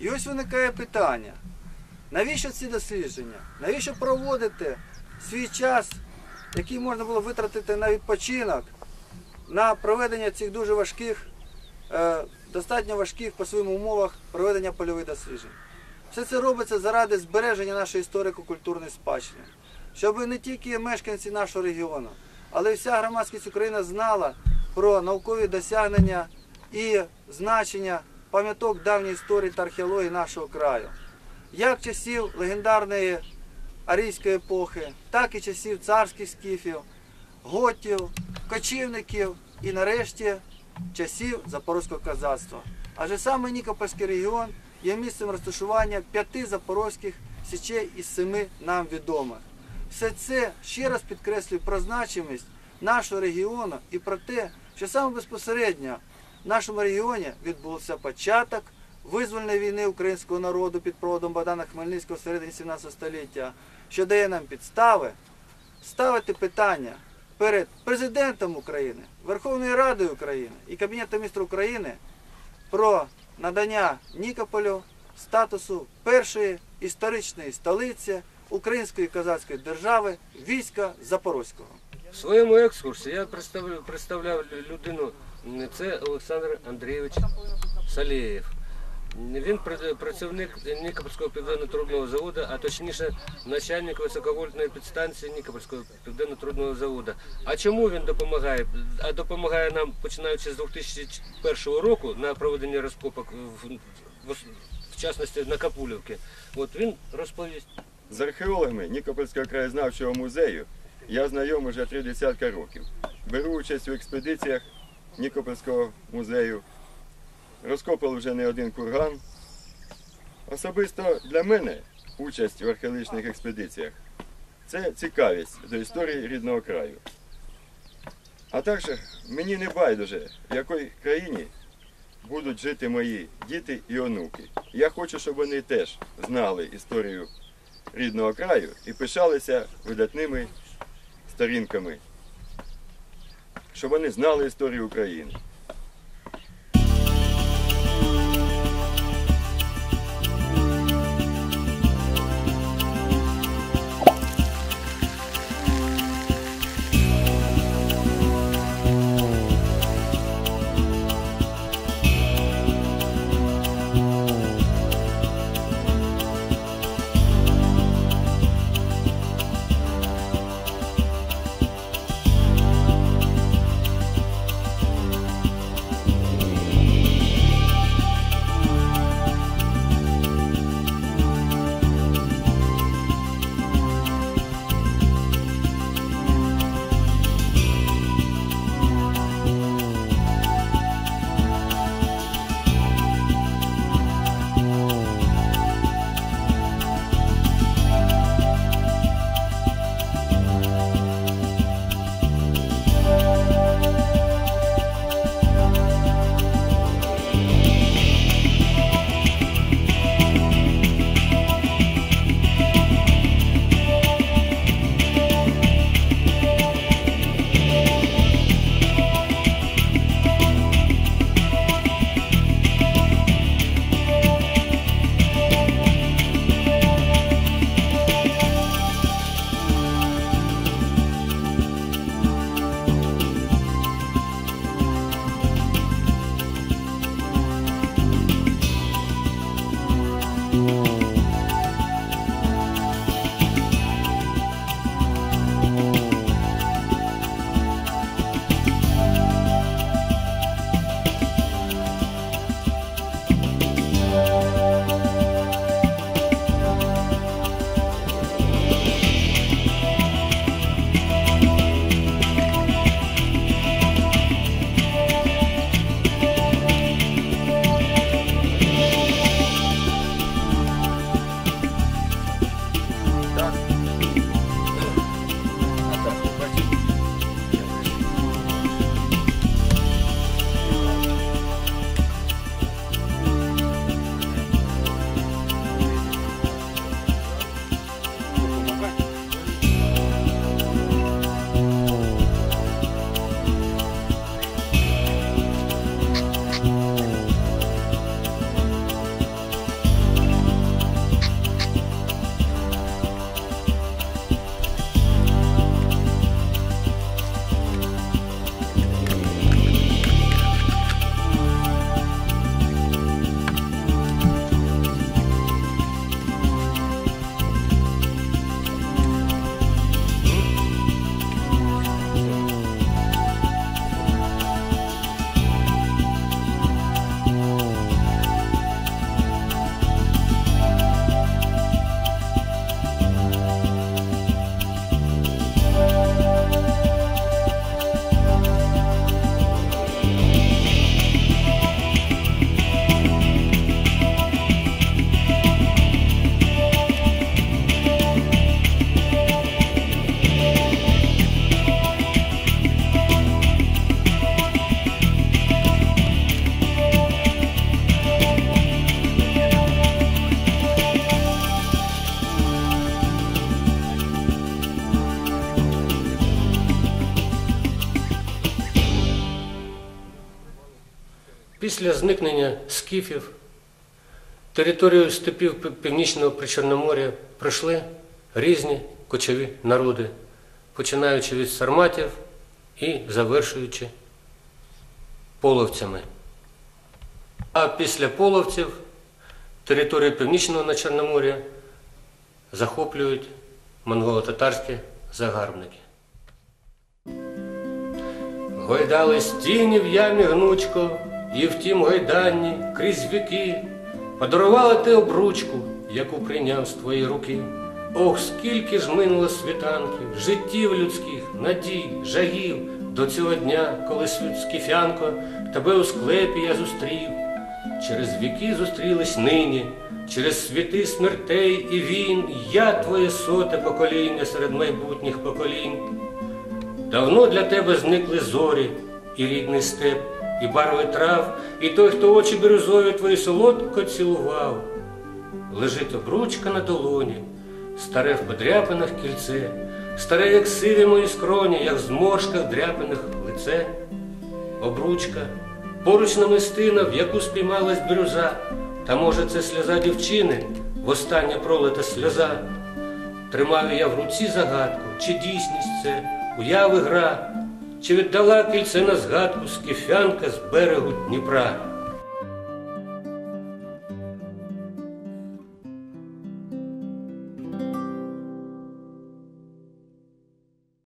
І ось виникає питання, навіщо ці дослідження? Навіщо проводити свій час, який можна було витратити на відпочинок, на проведення цих дуже важких, е, достатньо важких по своїм умовах проведення польових досліджень? Все це робиться заради збереження нашої історико-культурної спадщини, щоб не тільки мешканці нашого регіону, але й вся громадськість України знала про наукові досягнення і значення пам'яток давньої історії та археології нашого краю, як часів легендарної арійської епохи, так і часів царських скіфів, готів, кочівників і нарешті часів Запорозького козацтва. Адже саме Нікопольський регіон є місцем розташування п'яти запорозьких січей із семи нам відомих. Все це ще раз підкреслює про значимість нашого регіону і про те, що саме безпосередньо в нашому регіоні відбувся початок визвольної війни українського народу під проводом Богдана Хмельницького в середині 17 століття, що дає нам підстави ставити питання перед президентом України, Верховною Радою України і Кабінетом міністрів України про надання Нікополю статусу першої історичної столиці Української козацької держави війська Запорозького. В своєму екскурсі я представляв людину, це Олександр Андрійович Салєєв. Він працівник Нікопольського південно-трубного заводу, а точніше начальник високовольтної підстанції Нікопольського південно-трубного заводу. А чому він допомагає? А допомагає нам починаючи з 2001 року на проведення розкопок в, в, частності на Капулівці. От він розповість. З археологами Нікопольського краєзнавчого музею я знайомий вже три десятка років. Беру участь у експедиціях Нікопольського музею. Розкопали вже не один курган. Особисто для мене участь в археологічних експедиціях це цікавість до історії рідного краю. А також мені не байдуже, в якій країні будуть жити мої діти і онуки. Я хочу, щоб вони теж знали історію рідного краю і пишалися видатними сторінками, щоб вони знали історію України. Після зникнення скіфів територію степів Північного Причорномор'я пройшли різні кочові народи, починаючи від сарматів і завершуючи половцями. А після половців територію Північного на Чорномор'я захоплюють монголо-татарські загарбники. Гойдались тіні в ямі гнучко, і в тім гойданні крізь віки подарувала ти обручку, яку прийняв з твоєї руки. Ох, скільки ж минуло світанків, життів людських, надій, жагів до цього дня, коли скіфянко тебе у склепі я зустрів. Через віки зустрілись нині, через світи смертей і війн, я твоє соте покоління серед майбутніх поколінь. Давно для тебе зникли зорі і рідний степ, і барви трав, і той, хто очі бірюзові твої солодко цілував. Лежить обручка на долоні, старе в подряпинах кільце, старе, як сиві мої скроні, як в зморшках дряпиних лице. Обручка, поруч намистина, в яку спіймалась бірюза, та може це сльоза дівчини, востаннє пролита сльоза. Тримаю я в руці загадку, чи дійсність це, уяви гра, чи віддала кільце на згадку скіфянка з берегу Дніпра.